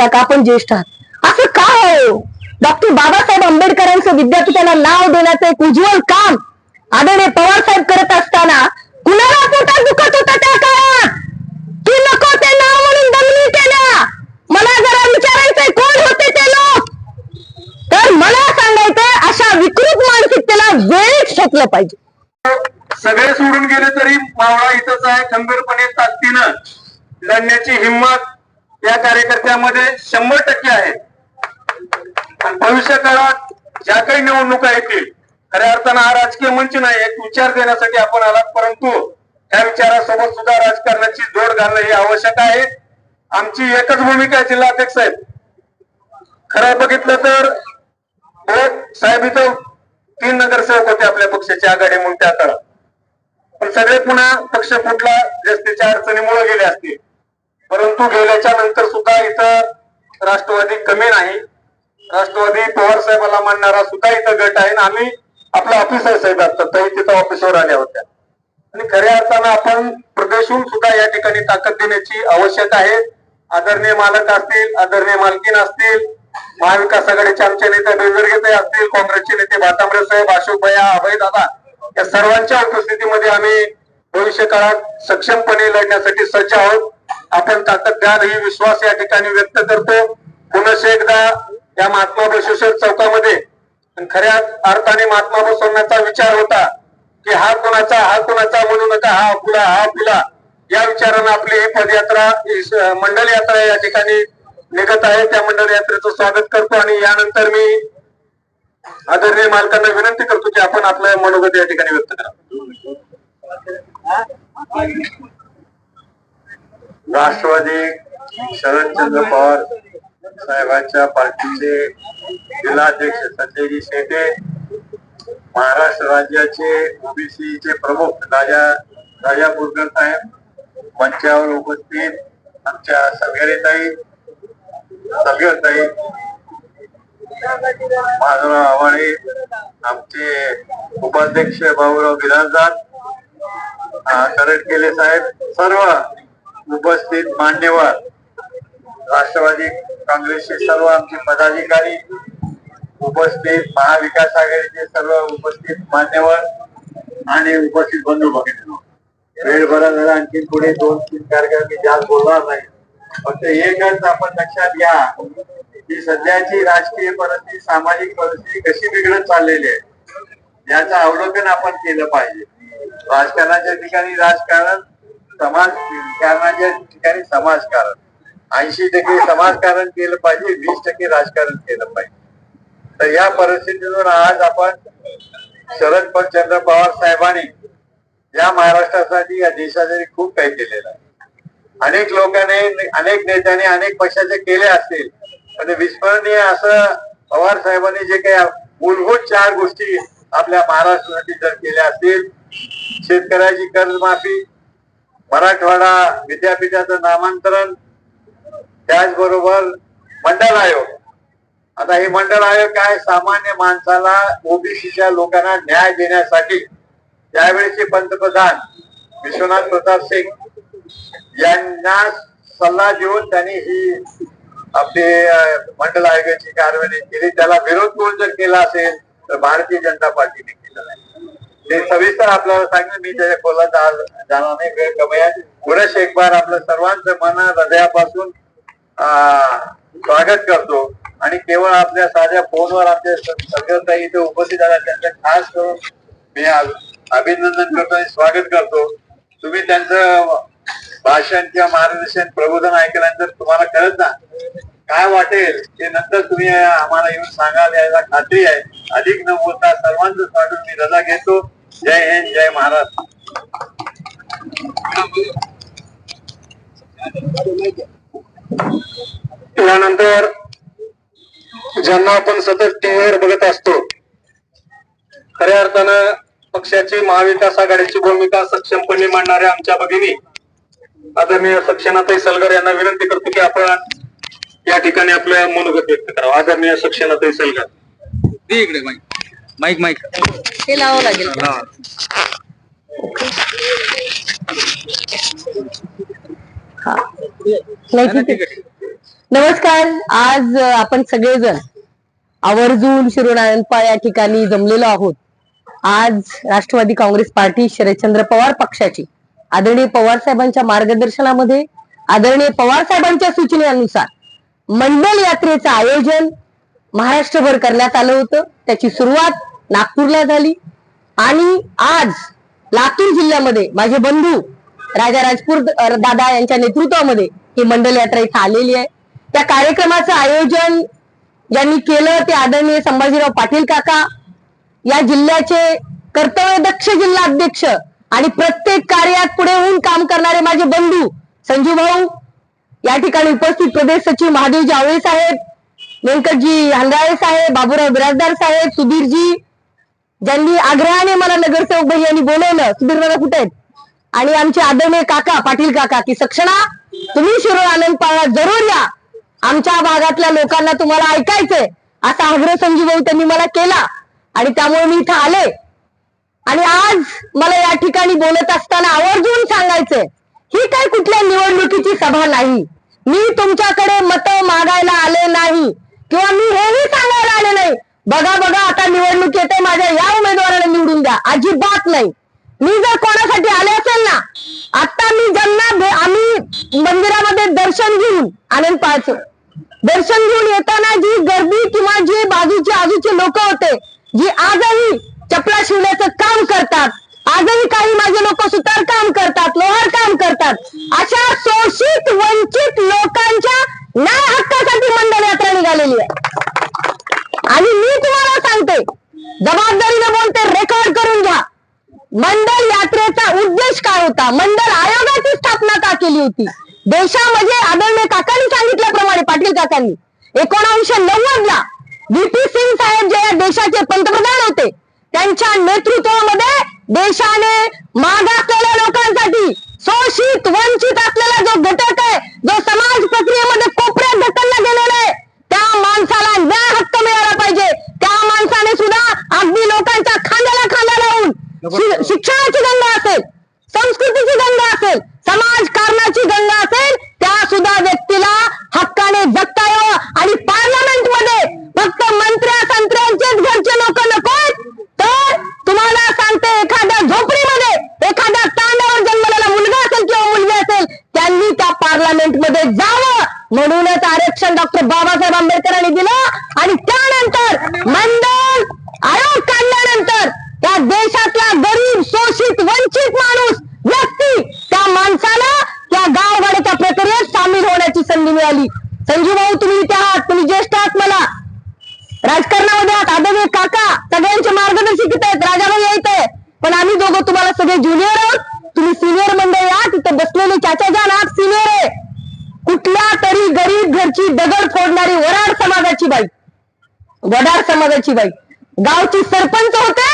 नाही आपण ज्येष्ठ आहात. असं का हो? डॉक्टर बाबासाहेब आंबेडकरांचं विद्यापीठाला नाव देण्याचं एक उज्ज्वल काम आदरणीय पवार साहेब करत असताना कुणाला पोटात दुखत होता त्या काळात? तू नको ते नाव म्हणून दमली केल्या? मला जरा विचारायचंय कोण होते ते लोक? तर मला सांगायचंय अशा विकृत मानसिकतेला वेळीच ठोकलं पाहिजे. सगळे सोडून गेले तरी मावळा इथंच आहे खंबीरपणे ताकदीनं लढण्याची हिंमत या कार्यकर्त्यामध्ये शंभर टक्के आहे भविष्य काळात ज्या काही निवडणुका येतील खऱ्या अर्थानं हा राजकीय मंच नाही एक विचार देण्यासाठी आपण आलात परंतु त्या विचारासोबत सुद्धा राजकारणाची जोड घालणं हे आवश्यक आहे. आमची एकच भूमिका आहे जिल्हाध्यक्ष साहेब. खरं बघितलं तर हो, साहेब इथं तीन नगरसेवक होते आपल्या पक्षाची आघाडी म्हणून त्या काळात. पण सगळे पुन्हा पक्ष फुटला जास्तीच्या अडचणीमुळे गेले असतील. परंतु गेल्याच्यानंतर सुद्धा इथं राष्ट्रवादी कमी नाही. राष्ट्रवादी पवार साहेबाला मानणारा सुद्धा इथं गट आहे आणि आम्ही आपला ऑफिसर साहेब असतात. ताई तिथं ऑफिसवर आल्या होत्या. आणि खऱ्या अर्थानं आपण प्रदेशहून सुद्धा या ठिकाणी ताकद देण्याची आवश्यक आहे. आदरणीय मालक असतील आदरणीय मालकीन असतील महाविकास आघाडीचे आमचे नेते बेजरगेते असतील काँग्रेसचे नेते भातांबरे साहेब अशोक भैया अभय दादा या सर्वांच्या उपस्थितीमध्ये आम्ही भविष्य काळात सक्षमपणे लढण्यासाठी सज्ज आहोत. आपण ताकद ही विश्वास या ठिकाणी व्यक्त करतो. पुन्हा एकदा या महात्मा बसवेश्वर चौकामध्ये. खऱ्या अर्थाने महात्मा बसवण्याचा विचार होता की हा कोणाचा हा कोणाचा म्हणू नका हा फुला हा फुला या विचारानं आपली ही पदयात्रा मंडल यात्रा या ठिकाणी निघत आहे. त्या मंडल यात्रेचं स्वागत करतो आणि यानंतर मी आदरणीय मालकांना विनंती करतो की आपण आपलं मनोगत या ठिकाणी व्यक्त करा. राष्ट्रवादी शरदचंद्र पवार साहेबांच्या पार्टीचे जिल्हाध्यक्ष संजयजी शेटे महाराष्ट्र राज्याचे ओबीसीचे प्रमुख राजा राजा बोरकर साहेब मंचावर उपस्थित आमच्या सगळेताई सगळेताई माधवराव आव्हाळे आमचे उपाध्यक्ष भाऊराव बिराजदार करट केले साहेब सर्व उपस्थित मान्यवर राष्ट्रवादी काँग्रेसचे सर्व आमचे पदाधिकारी उपस्थित महाविकास आघाडीचे सर्व उपस्थित मान्यवर आणि उपस्थित बंधू भगिनी वेळ बरा झाला आणखी पुढे दोन तीन कार्यक्रम मी जास्त बोलणार नाही. फक्त एकच आपण लक्षात घ्या की सध्याची राजकीय परिस्थिती सामाजिक परिस्थिती कशी बिघडत चाललेली आहे याचं अवलोकन आपण केलं पाहिजे. राजकारणाच्या ठिकाणी राजकारण समाज कारणाच्या ठिकाणी समाजकारण. ऐंशी टक्के समाजकारण केलं पाहिजे वीस टक्के राजकारण केलं पाहिजे. तर या परिस्थितीतून आज आपण शरद चंद्र पवार साहेबांनी या महाराष्ट्रासाठी या देशासाठी खूप काही केलेलं आहे. अनेक लोकांनी अनेक नेत्यांनी अनेक पक्षाचे केले असतील पण विस्मरणीय असं पवार साहेबांनी जे काही मूलभूत चार गोष्टी आपल्या महाराष्ट्रासाठी जर केल्या असतील शेतकऱ्याची कर्जमाफी मराठवाडा विद्यापीठाचं नामांतरण त्याचबरोबर मंडल आयोग. आता हे मंडळ आयोग काय सामान्य माणसाला ओबीसीच्या लोकांना न्याय देण्यासाठी त्यावेळेचे पंतप्रधान विश्वनाथ प्रताप सिंग यांना सल्ला देऊन त्यांनी ही आपली मंडल आयोगाची कारवाई केली. त्याला विरोध कोण जर केला असेल तर भारतीय जनता पार्टीने केलेला आहे. ते सविस्तर आपल्याला सांगेल मी त्याच्या खोलात जा- जाणार नाही वेळ कमी आहे. पुढे एक बार आपलं सर्वांचं मन हृदयापासून स्वागत करतो. आणि केवळ आपल्या साध्या फोनवर आमच्या सगळं इथे उपस्थित आला त्यांचं खास करून मी अभिनंदन करतो आणि स्वागत करतो. तुम्ही त्यांचं भाषण किंवा मार्गदर्शन प्रबोधन ऐकल्यानंतर तुम्हाला कळत ना काय वाटेल ते नंतर तुम्ही आम्हाला येऊन सांगाल याला खात्री आहे. अधिक न बोलता सर्वांचं स्वागत मी रजा घेतो. जय हिंद जय महाराष्ट्र यानंतर ज्यांना आपण सतत टीव्हीवर बघत असतो खऱ्या अर्थानं पक्षाची महाविकास आघाडीची भूमिका सक्षमपणे मांडणाऱ्या आमच्या भगिनी आदरणीय सक्षनाताई सलगर यांना विनंती करतो की आपण या ठिकाणी आपलं मनोगत व्यक्त करावं. आदरणीय सक्षनाताई सलगर. दे इकडे माईक माईक माईक हे लावावं लागेल. नाही ठीक आहे. नमस्कार. आज अ, आपण सगळेजण आवर्जून शिरोनारायणपाळ या ठिकाणी जमलेलो आहोत. आज राष्ट्रवादी काँग्रेस पार्टी शरदचंद्र पवार पक्षाची. आदरणीय पवार साहेबांच्या मार्गदर्शनामध्ये आदरणीय पवार साहेबांच्या सूचनेनुसार मंडल यात्रेचं आयोजन महाराष्ट्रभर करण्यात आलं होतं. त्याची सुरुवात नागपूरला झाली. आणि आज लातूर जिल्ह्यामध्ये माझे बंधू राजा राजपूर दादा यांच्या नेतृत्वामध्ये ही मंडल यात्रा इथं आलेली आहे. त्या कार्यक्रमाचं आयोजन ज्यांनी केलं ते आदरणीय संभाजीराव पाटील काका या जिल्ह्याचे कर्तव्यदक्ष जिल्हा अध्यक्ष आणि प्रत्येक कार्यात पुढे होऊन काम करणारे माझे बंधू संजू भाऊ या ठिकाणी उपस्थित प्रदेश सचिव महादेव जावळे साहेब व्यंकटजी हंगाळे साहेब बाबूराव बिराजदार साहेब सुधीरजी ज्यांनी आग्रहाने मला नगरसेवक भाई यांनी बोलवलं सुधीर दादा कुठे आहेत? आणि आमचे आदरणीय काका पाटील काका की सक्षणा तुम्ही शिरोळ आनंद पाळा जरूर या. आमच्या भागातल्या लोकांना तुम्हाला ऐकायचंय असा आग्रह संजीव भाऊ त्यांनी मला केला. आणि त्यामुळे मी इथं आले. आणि आज मला या ठिकाणी बोलत असताना आवर्जून सांगायचंय ही काही कुठल्या निवडणुकीची सभा नाही? मी तुमच्याकडे मत मागायला आले नाही. किंवा मी हेही सांगायला आले नाही. बघा बघा आता निवडणूक येते माझ्या या उमेदवाराला निवडून द्या. अजिबात नाही. मी जर कोणासाठी आले असेल ना आता मी ज्यांना आम्ही मंदिरामध्ये दर्शन घेऊन आनंद पाहायचो दर्शन घेऊन येताना जी गर्दी किंवा जी बाजूचे आजूचे लोक होते जी आजही चपला शिवण्याचं काम करतात आजही काही माझे लोक सुतार काम करतात लोहार काम करतात अशा शोषित वंचित लोकांच्या न्याय हक्कासाठी मंडळ यात्रा निघालेली आहे. आणि मी तुम्हाला सांगते जबाबदारीने बोलते रेकॉर्ड करून घ्या. मंडल यात्रेचा उद्देश काय होता? मंडल आयोगाची स्थापना का केली होती? देशामध्ये आदरणीय काकांनी सांगितल्याप्रमाणे पाटील काकांनी एकोणीसशे नव्वद ला व्ही सिंग साहेब जे या देशाचे पंतप्रधान होते त्यांच्या नेतृत्वामध्ये देशाने मागासलेल्या लोकांसाठी शोषित वंचित असलेला जो घटक आहे जो समाज प्रक्रियेमध्ये कोपऱ्यात ढकलला गेलेला आहे त्या माणसाला न्याय हक्क मिळाला पाहिजे. त्या माणसाने सुद्धा अगदी लोकांच्या खांद्याला खांदा लावून शिक्षणाची गंगा असेल संस्कृतीची गंगा असेल समाजकारणाची गंगा असेल त्या सुद्धा व्यक्तीला हक्काने जगता यावं आणि पार्लमेंटमध्ये फक्त मंत्र्या संत्र्यांचेच घरचे लोक नको तर तुम्हाला सांगते एखाद्या झोपडीमध्ये एखाद्या तांड्यावर जन्मलेला मुलगा असेल किंवा मुलगी असेल त्यांनी त्या पार्लमेंटमध्ये जावं म्हणूनच आरक्षण डॉक्टर बाबासाहेब आंबेडकरांनी दिलं आणि त्यानंतर मंडळ आयोग काढल्यानंतर त्या देशातला गरीब शोषित वंचित माणूस व्यक्ती त्या माणसाला त्या गावगाड्याच्या प्रक्रियेत सामील होण्याची संधी मिळाली संजू भाऊ तुम्ही इथे आहात तुम्ही ज्येष्ठ आहात मला राजकारणामध्ये आहात आदरणीय काका सगळ्यांचे मार्गदर्शक इथे आहेत राजाभाई येत आहे पण आम्ही दोघं तुम्हाला सगळे ज्युनियर आहोत तुम्ही सिनियर मंडळी या तिथं बसलेले चाचा आज सिनियर आहे. कुठल्या तरी गरीब घरची दगड फोडणारी वराड समाजाची बाई. वडार समाजाची बाई. गावची सरपंच होते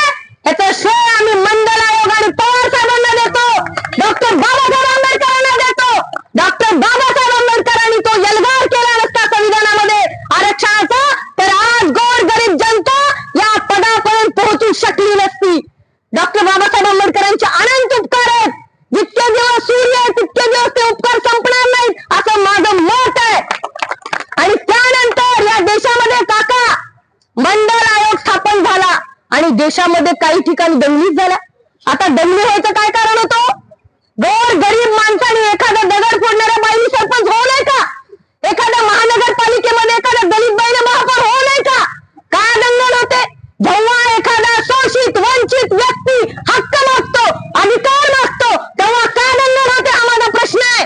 याचा श्रेय आम्ही मंडल आयोग आणि पवार साहेबांना देतो डॉक्टर बाबासाहेब आंबेडकरांना देतो डॉक्टर बाबासाहेब आंबेडकरांनी तो यलगार केला नसता संविधानामध्ये आरक्षणाचा तर आज गोर गरीब जनता या पदापर्यंत पोहोचू शकली नसती डॉक्टर बाबासाहेब आंबेडकरांचे अनंत उपकार आहेत जितके दिवस सूर्य आहे तितके दिवस ते उपकार संपणार नाहीत असं माझं मत आहे आणि त्यानंतर या देशामध्ये काका मंडळ आयोग स्थापन काही देशामध्ये काही ठिकाणी दंगलीच झाल्या. आता दंगली व्हायचं काय कारण होतं? गोर गरीब माणसाने एखादा दगड फोडणाऱ्या बाईने सरपंच होऊ नये का एखाद्या महानगरपालिकेमध्ये एखाद्या दलित बाईने महापौर होऊ नये का का दंगल होते जेव्हा एखादा शोषित वंचित व्यक्ती हक्क मागतो अधिकार मागतो तेव्हा का दंगल होते हा माझा प्रश्न आहे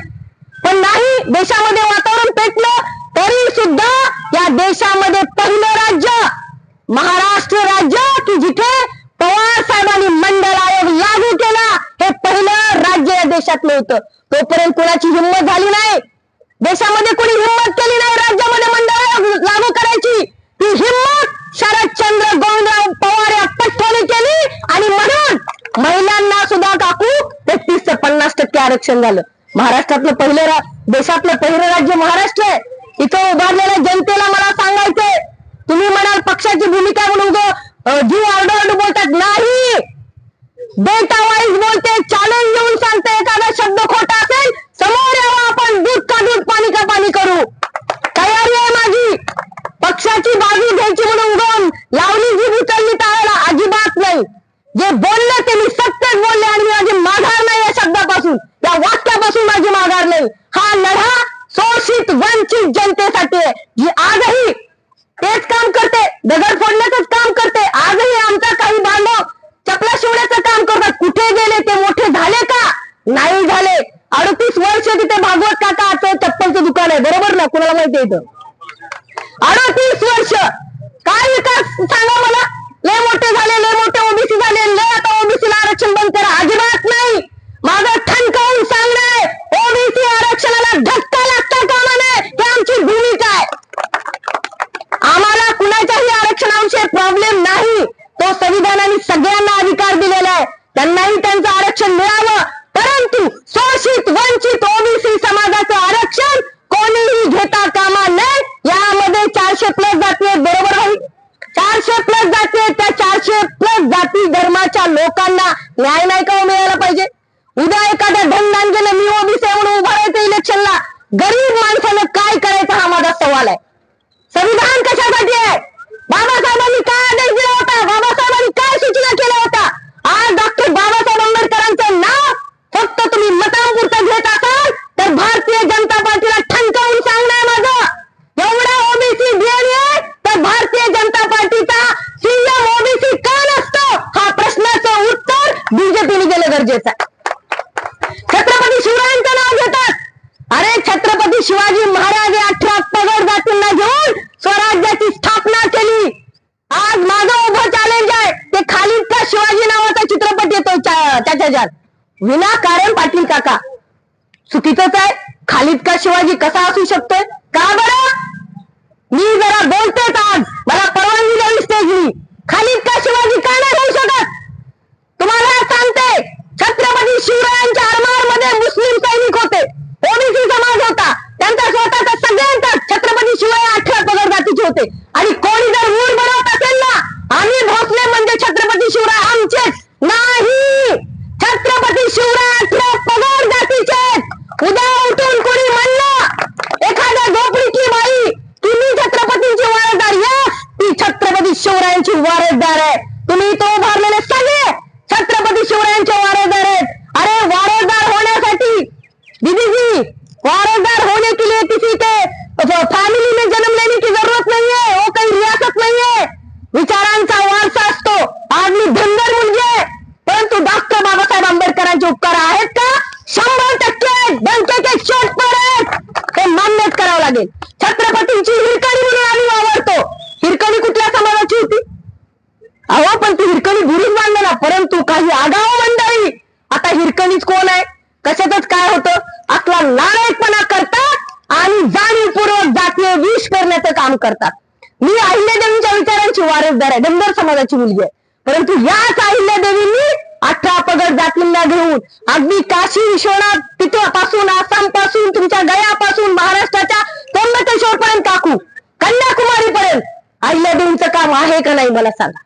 पण नाही देशामध्ये वातावरण पेटलं तरी सुद्धा देशामध्ये पहिलं राज्य महाराष्ट्र राज्य की जिथे पवार साहेबांनी मंडळ आयोग लागू केला हे पहिलं राज्य या देशातलं होतं तोपर्यंत कुणाची हिंमत झाली नाही. देशामध्ये कोणी हिंमत केली नाही राज्यामध्ये मंडळ लागू करायची. ही हिंमत शरदचंद्र गोविंदराव पवार या पठ्ठ्याने केली आणि म्हणून महिलांना सुद्धा काकू तेहतीस ते पन्नास टक्के आरक्षण झालं. महाराष्ट्रातलं पहिलं रा- देशातलं पहिलं राज्य महाराष्ट्र आहे. इथं उभारलेल्या जनतेला मला सांगायचंय. तुम्ही म्हणाल पक्षाची भूमिका म्हणून उगं, अं, जीव आरडू बोलतात नाही. डेटा वाईज नाही. जे बोलले ते मी सत्यच बोलले आणि मी माझी माघार नाही या शब्दापासून. या वाक्यापासून माझी माघार नाही. हा लढा शोषित वंचित जनतेसाठी आहे. जी आजही तेच काम करते दगड फोडण्याचंच काम करते. आजही आमचा काही बांधव चपला शिवण्याचं काम करतात. कुठे गेले ते मोठे झाले का? नाही झाले. अडतीस वर्ष तिथे भागवत काकाचं चप्पलचं दुकान आहे. बरोबर ना? कुणाला माहिती इथं? अडतीस वर्ष. काय विकास सांगा मला? लय मोठे झाले लय मोठे ओबीसी झाले लय आता ओबीसीला आरक्षण बंद करा. अजिबात नाही. माझं ठणकावून सांगणं ओबीसी आरक्षणाला धक्का लागता कामा नये. आमची भूमी वारसदार होने के लिए किसी के फैमिली में जन्म लेने की जरूरत नहीं है वो काही रियासत नाही आहे विचारांचा वारसा असतो आज मी धनगर मुलगी आहे परंतु डॉक्टर बाबासाहेब आंबेडकरांचे उपकार आहेत का शंभर टक्के आहेत. डंकेचे शोध पर आहेत ते मान्यच करावं लागेल छत्रपतींची हिरकणी म्हणून आम्ही वावरतो हिरकणी कुठल्या समाजाची होती अहो पण ती हिरकणी गुरुच बांधलं ना परंतु काही आगाव मंडळी आता हिरकणीच कोण आहे कशातच काय होतं आपला नालायकपणा करतात आणि जाणीवपूर्वक जातीय विष करण्याचं काम करतात मी अहिल्यादेवींच्या विचारांची वारसदार आहे डंबर मुलगी आहे. परंतु याच अहिल्यादेवींनी अठरा पगड जातींना घेऊन अगदी काशी विश्वनाथ तिथपासून आसामपासून तुमच्या गयापासून महाराष्ट्राच्या त्र्यंबकेश्वर पर्यंत काकू कन्याकुमारी पर्यंत अहिल्यादेवींचं काम आहे का नाही मला सांगा.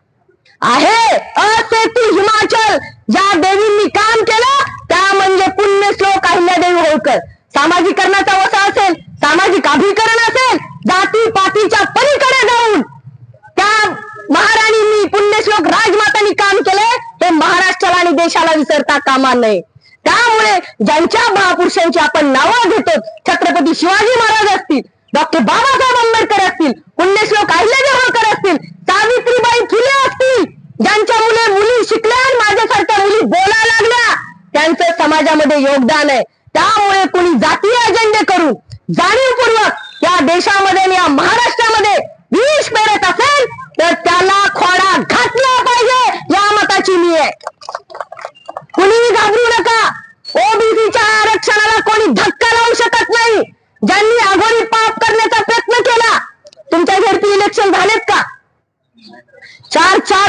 आहे. असेती हिमाचल ज्या देवींनी काम केलं त्या म्हणजे पुण्य श्लोक अहिल्यादेवी होळकर. सामाजिकरणाचा वसा असेल सामाजिक अभिकरण असेल जाती पातीच्या पलीकडे जाऊन त्या महाराणींनी पुण्यश्लोक राजमातांनी काम केले हे महाराष्ट्राला आणि देशाला विसरता कामा नये. त्यामुळे ज्यांच्या महापुरुषांची आपण नावं घेतो छत्रपती शिवाजी महाराज असतील डॉक्टर बाबासाहेब आंबेडकर असतील पुण्यश्लोक अहिल्यादेवी होळकर असतील सावित्रीबाई फुले असतील ज्यांच्या मुले मुली शिकल्या आणि माझ्यासारख्या मुली बोलायला लागल्या त्यांचं समाजामध्ये योगदान आहे. त्यामुळे कोणी जातीय अजेंडे करून जाणीवपूर्वक या देशामध्ये आणि या महाराष्ट्र विष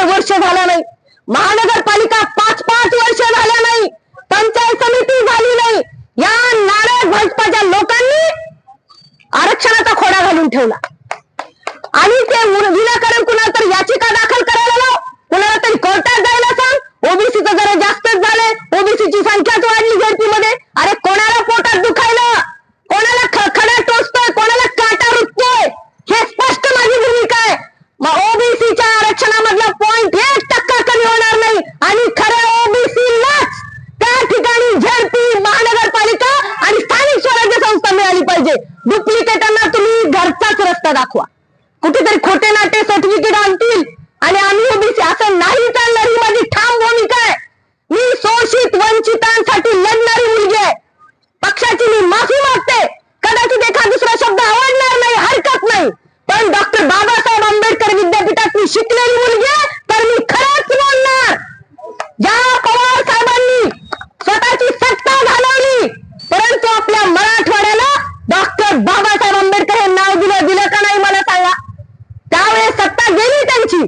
वर्ष झालं नाही महानगरपालिका पाच पाच वर्ष झालं नाही पंचायत समिती झाली नाही या नाराज भाजपाच्या लोकांनी आरक्षणाचा खोडा घालून ठेवला. आणि ते विनाकारण कुणाला तर याचिका दाखल करायला लाव कुणाला तरी कोर्टात जायला सांग ओबीसीचं जरा जास्तच झालंय ओबीसीची संख्याच वाढली झडपी मध्ये अरे कोणाला पोटात दुखायलं कोणाला ख- खडा टोचतोय कोणाला काटा रुततोय हे स्पष्ट माझी भूमिका आहे मग ओबीसीच्या आरक्षणामधला पॉइंट एक टक्का कमी होणार नाही आणि खऱ्या ओबीसीलाच त्या ठिकाणी झडपी महानगरपालिका आणि स्थानिक स्वराज्य संस्था मिळाली पाहिजे डुप्लिकेटांना तुम्ही घरचाच रस्ता दाखवा कुठेतरी खोटे नाटे सर्टिफिकेट आणतील आणि आम्ही ओबीसी असं नाही चालणार ही माझी ठाम भूमिका आहे मी शोषित वंचितांसाठी लढणारी मुलगी आहे पक्षाची मी माफी मागते कदाचित एखाद दुसरा शब्द आवडणार नाही हरकत नाही पण डॉक्टर बाबासाहेब आंबेडकर विद्यापीठात मी शिकलेली मुलगी आहे तर मी खरंच बोलणार ज्या पवार साहेबांनी स्वतःची सत्ता घालवली परंतु आपल्या मराठवाड्याला डॉक्टर बाबासाहेब आंबेडकर हे नाव दिलं दिलं का नाही मला सांगा त्यावेळेस सत्ता गेली त्यांची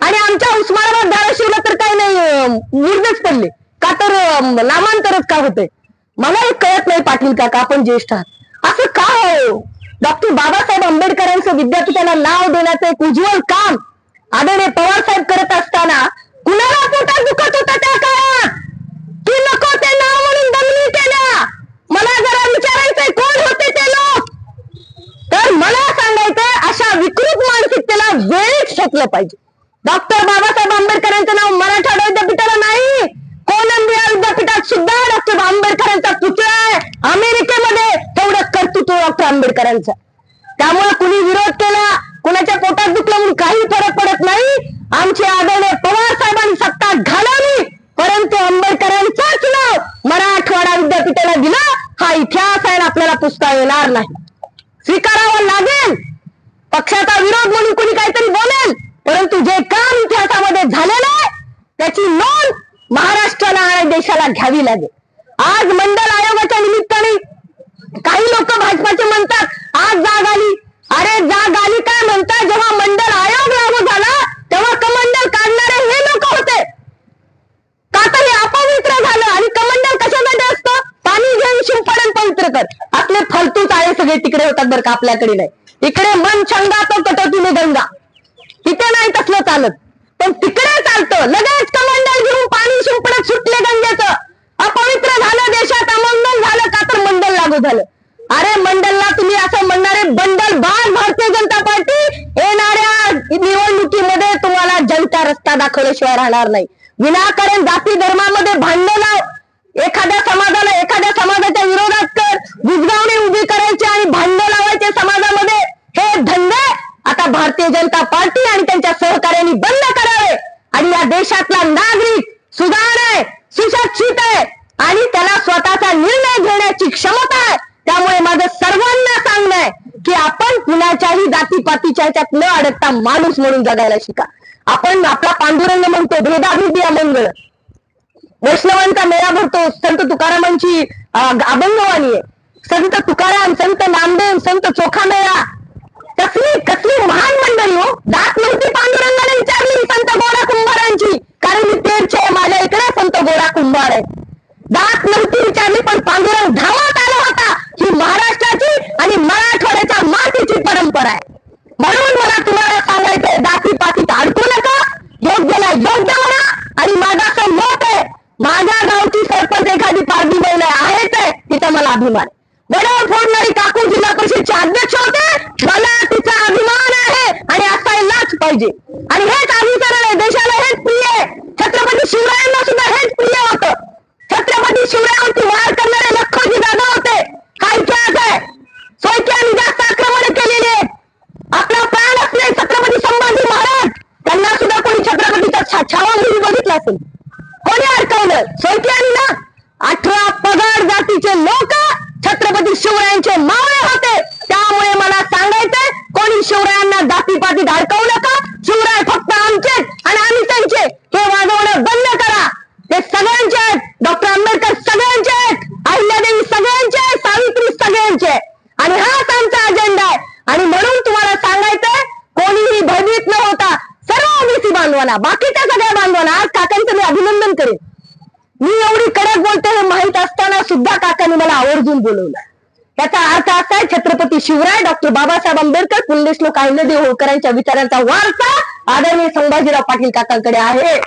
आणि आमच्या उस्मानाबाद धाराशिवला तर काही नाही अं, मुर्देच पडले का तर अं, नामांतरच का होते मला हे कळत नाही पाटील काका आपण ज्येष्ठ आहात. असं का हो? डॉक्टर बाबासाहेब आंबेडकरांचं विद्यापीठाला नाव देण्याचं एक उज्ज्वल काम आदरणीय पवार साहेब करत असताना कुणाला पोटात दुखत होता त्या काळात? तू नको ते नाव म्हणून दंगली केल्या मला जरा विचारायचंय कोण होते ते लोक? तर मला सांगायचं अशा विकृत मानसिकतेला वेळीच फेकलं पाहिजे. डॉक्टर बाबासाहेब आंबेडकरांचं नाव मराठा विद्यापीठाला नाही. कोलंबिया विद्यापीठात सुद्धा डॉक्टर आंबेडकरांचा पुतळा आहे. अमेरिकेमध्ये तेवढं कर्तृत्व डॉक्टर आंबेडकरांचं. त्यामुळे कुणी विरोध केला कुणाच्या पोटात दुखलं म्हणून काही फरक पडत नाही. आमचे आदरणीय पवार साहेबांनी सत्ता घालवली परंतु आंबेडकरांचाच नाव मराठवाडा विद्यापीठाला दिला हा इतिहास आहे आपल्याला पुसता येणार नाही. स्वीकारावा लागेल. पक्षाचा विरोध म्हणून कुणी काहीतरी बोलेल परंतु जे काम इतिहासामध्ये झालेलं आहे त्याची नोंद महाराष्ट्राला आणि देशाला घ्यावी लागेल. आज मंडल आयोगाच्या निमित्ताने काही लोक भाजपाचे म्हणतात आज जाग आली. अरे जाग आली काय म्हणतात जेव्हा मंडल आयोग लागू झाला तेव्हा कमंडल काढणारे हे लोक होते. का तर हे अपवित्र झालं आणि कमंडल कशासाठी असतं? पाणी घेऊन शिंपडण पवित्र कर. आपले फालतू आहे सगळे तिकडे होतात बरं का आपल्याकडे नाही. इकडे मन छंदा तो कटोटीने गंगा तिथे नाही तसलं चालत. पण तिकडे चालतं. लगेच कमंडल घेऊन पाणी शिंपडत सुटले गंगेचं लागू झालं. अरे मंडलला तुम्ही असं म्हणणारे बंडल बाण भारतीय जनता पार्टी येणाऱ्या निवडणुकीमध्ये तुम्हाला जनता रस्ता दाखवल्याशिवाय राहणार नाही. विनाकारण जाती धर्मामध्ये भांडण लाव. एखाद्या समाजाला एखाद्या समाजाच्या विरोधात कर. विजगावणी उभी करायची आणि भांडण लावायचे समाजामध्ये. हे धंदे आता भारतीय जनता पार्टी आणि त्यांच्या सहकार्यांनी बंद करावे. आणि या देशातला नागरिक सुधार आहे सुशिक्षित आहे. आणि त्याला स्वतःचा निर्णय घेण्याची क्षमता आहे. त्यामुळे माझं सर्वांना सांगणं आहे की आपण कुणाच्याही जातीपातीच्या ह्याच्यात न अडकता माणूस म्हणून जगायला शिका. आपण आपला पांडुरंग म्हणतो भेदाभेदी अमंगळ. वैष्णवांचा मेळा भरतो संत तुकारामांची अभंगवाणी आहे. संत तुकाराम संत नामदेव संत चोखा मेळा कसली कसली महान मंडळी हो. दात नव्हती पांडुरंगाने विचारली संत गोरा कुंभारांची. कारण मी तेरचे माझ्या इकडे संत गोरा कुंभार आहे. दात नव्हती विचारली पण पांडुरंग धावत आला होता. ही महाराष्ट्राची आणि मराठवाड्याच्या मातीची परंपरा आहे. म्हणून मला तुम्हाला सांगायचंय दाती पातीत अडकू नका योग्यला योग्य म्हणा आणि माझा असं मत आहे माझ्या गावची सरपंच एखादी पारधी महिला आहेच आहे तिचा मला अभिमान बरोबर फोडणारी काकू जिल्हा परिषदचे अध्यक्ष होते मला तिचा अभिमान आहे आणि असायलाच पाहिजे आणि हेच अनुसरण आहे देशाला हेच प्रिय आहे छत्रपती शिवरायांना सुद्धा हेच प्रिय होतं छत्रपती शिवरायांवरती वार करणारे लखोजी दादा होते काय इतिहास आहे सोयक्यांनी जास्त आक्रमण केलेली आहेत आपला प्राण असले छत्रपती संभाजी महाराज त्यांना सुद्धा कोणी छत्रपतीचा छा- छावा मुली बघितला असेल कोणी अडकवलं सोयक्यांनी ना अठरा पगार जातीचे लोक छत्रपती शिवरायांचे मावळे होते. त्यामुळे मला सांगायचंय कोणी शिवरायांना जातीपातीत धाडकवू नका शिवराय फक्त आमचे आणि आम्ही त्यांचे हे वाजवणं बंद करा ते सगळ्यांचे आहेत डॉक्टर आंबेडकर सगळ्यांचे आहेत अहिल्यादेवी सगळ्यांचे आहेत सावित्री सगळ्यांचे आहेत. आणि हाच आमचा अजेंडा आहे आणि म्हणून तुम्हाला सांगायचंय कोणीही भयभीत न होता सर्व ओबीसी बांधवांना बाकीच्या सगळ्या बांधवांना काकांचं मी अभिनंदन करेन मी एवढी कडक बोलते हे माहीत असताना सुद्धा काकांनी मला आवर्जून बोलवलं याचा अर्थ असा आहे छत्रपती शिवराय डॉक्टर बाबासाहेब आंबेडकर पुण्यश्लोक अहिल्यादेव होळकरांच्या विचारांचा वारसा आदरणीय संभाजीराव पाटील काकांकडे आहे.